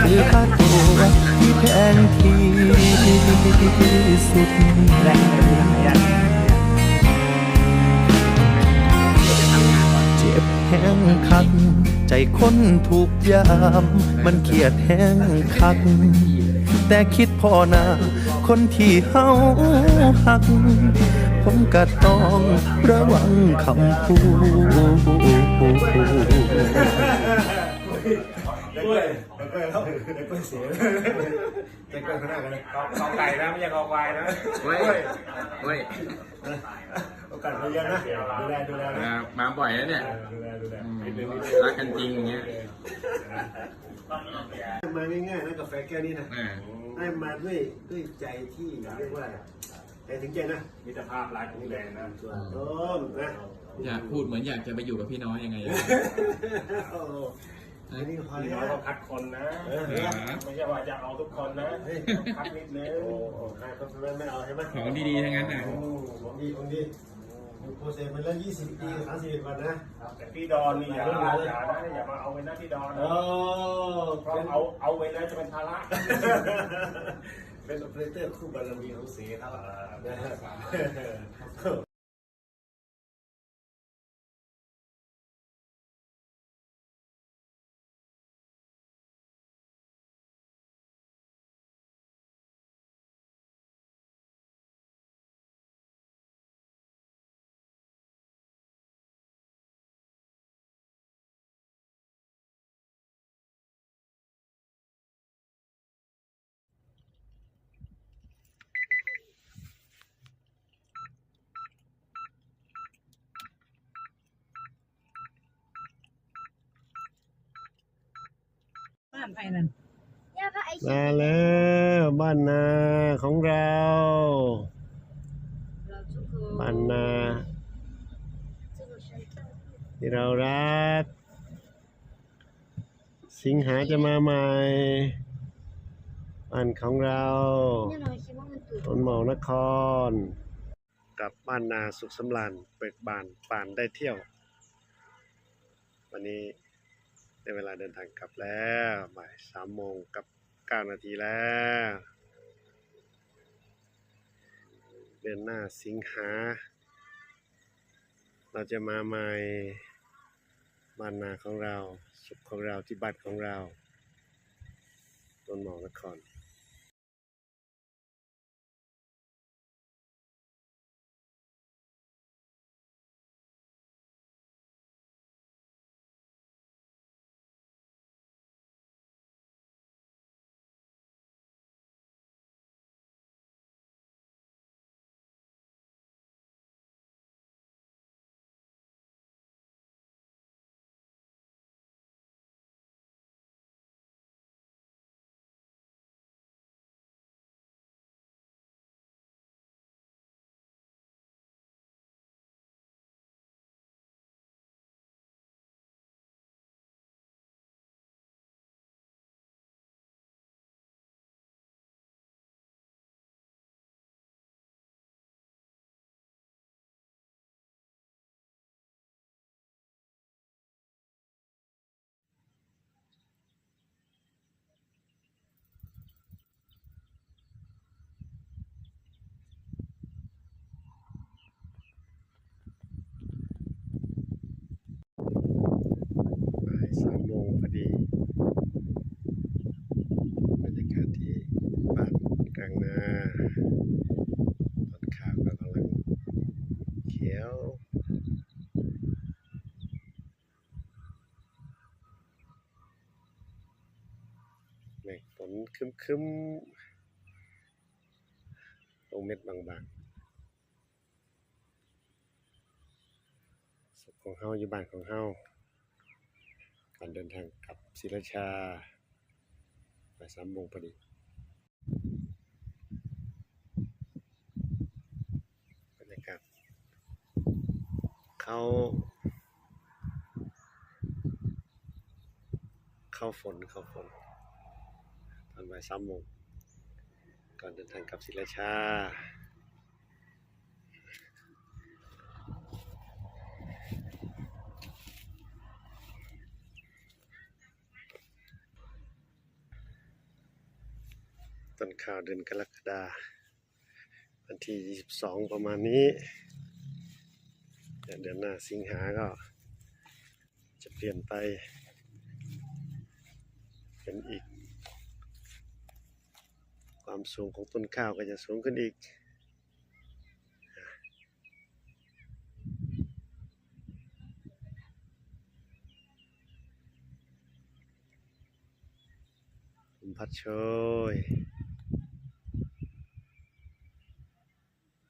คือค่าตัวที่แพงที่สุดเจ็บแห้งคักใจคนถูกยาม มันเครียดแห้งคัก แต่คิดพอนาคนที่เฮาหัก ผมก็ต้องระวังคำพูด กล้วยกล้วยแล้กล้วยเสียกล้วยข้างหน้ากันเลยคอไก่นะไม่ใช่คอควายนะเฮ้ยเฮ้ยโอกาสมาเยอะนะดูแลดูแลนะ มาบ่อยแล้วเนี่ยดูแลดูแลรักกันจริงอย่างเงี้ยมาง่ายๆนะกาแฟแก้วนี้นะให้มาด้วยด้วยใจที่เรียกว่าใจถึงใจนะมิตรภาพรักดูแลนะส่วนต้มนะอยากพูดเหมือนอยากจะไปอยู่กับพี่น้อยยังไง อันนี้พอพี่แล้น้องวก็คัดคนนะ ไม่ใช่ว่าจะเอาทุกคนนะคัดนิดนึงโอ้โหใครก็ไม่เอาใช่ไหมของดีๆทั้งนั้นนะของดีของดีอยู่โปรเซสมันแล้วยี่สิบปีสามสิบวันนะแต่พี่ดอนนี่อย่าอย่านะอย่ามาเอาไปนะพี่ดอนโอ้เพราะเอาเอาไปแล้วจะเป็นภาระเป็นโอเปอเรเตอร์คู่บารมีของเสียครับ นะฮะบ้านไผ่นั่นมาแล้วบ้านนาของเราบ้านนาที่เรารัก สิงหาจะมาใหม่บ้านของเราต้นหมอนคร กลับบ้านนาสุขสำราญเปิดบานป่านได้เที่ยว วันนี้ ได้เวลาเดินทางกลับแล้วบ่ายสามโมงกับเก้านาทีแล้ว เดือนหน้าสิงหา เราจะมาใหม่บ้านนาของเรา สุขของเราที่บ้านของเราต้นหมอนครายสามโมงพอดีบรรยากาศที่บ้านกลางนาต้นข้าวก็กำลังเขียวเมฆฝนคึมๆลงเม็ดบางๆสุขของเฮาอยู่บ้านของเฮา การเดินทางกับศิราชาสามโมงพอดีบรรยากาศเขาเข้าฝนเข้าฝนตอนบ่ายสามโมงก่อนเดินทางกับศรีราชา ต้นข่าวเดือนกรกฎาวันที่ 22 ประมาณนี้ เดือนหน้าสิงหาก็ จะเปลี่ยนไป เป็นอีก ความสูงของต้นข้าวก็จะสูงขึ้นอีก มพัดโชย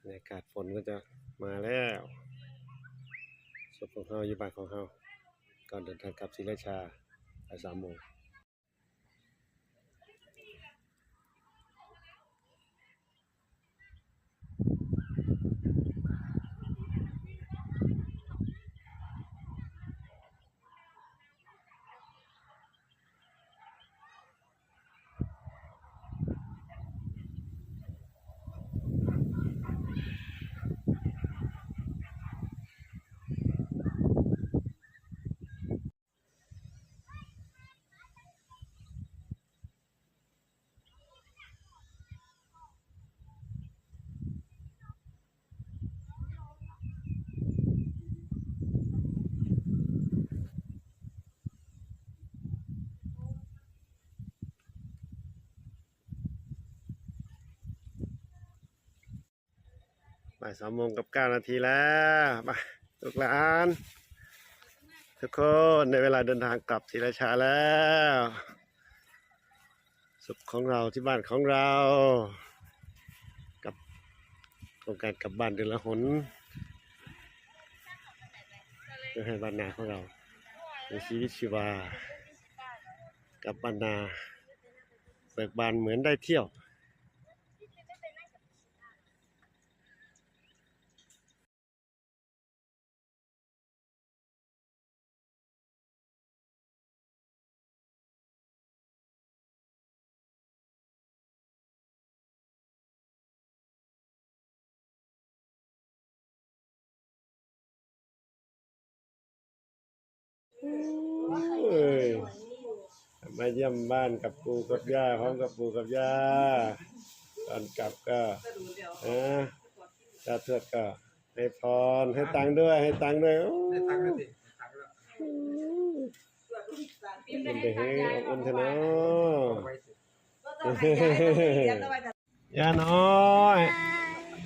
บรรยากาศฝนก็จะมาแล้วศพของเฮาอยู่บ้านของเฮาก่อนเดินทางกลับศรีราชาบ่ายสามโมง บ่ายสามโมงกับเก้านาทีแล้วมาลูกหลาน ทุกคนในเวลาเดินทางกลับศรีราชาแล้วสุขของเราที่บ้านของเรา กับโครงการกลับบ้านเดือนละหนเพื่อให้บ้านนาของเรามีชีวิตชีวา กับบ้านนาเบิกบานเหมือนได้เที่ยว เอ้ยมาเยี่ยมบ้านกับปู่กับย่าพร้อมกับปู่กับย่าตอนกลับก็นะตาทวดก็ ให้พรให้ตังค์ด้วย ให้ตังค์ด้วยโอ้มันไปให้อบอุ่นเถอะเนาะย่าน้อย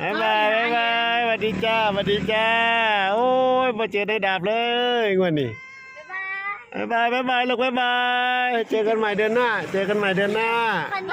บายบายบายบายสวัสดีจ้าสวัสดีจ้า โอ้ยมาเจอได้ดาบเลยงวันนี้ บายบายบายบายลูกบายบาย เจอกันใหม่เดือนหน้า เจอกันใหม่เดือนหน้าวัน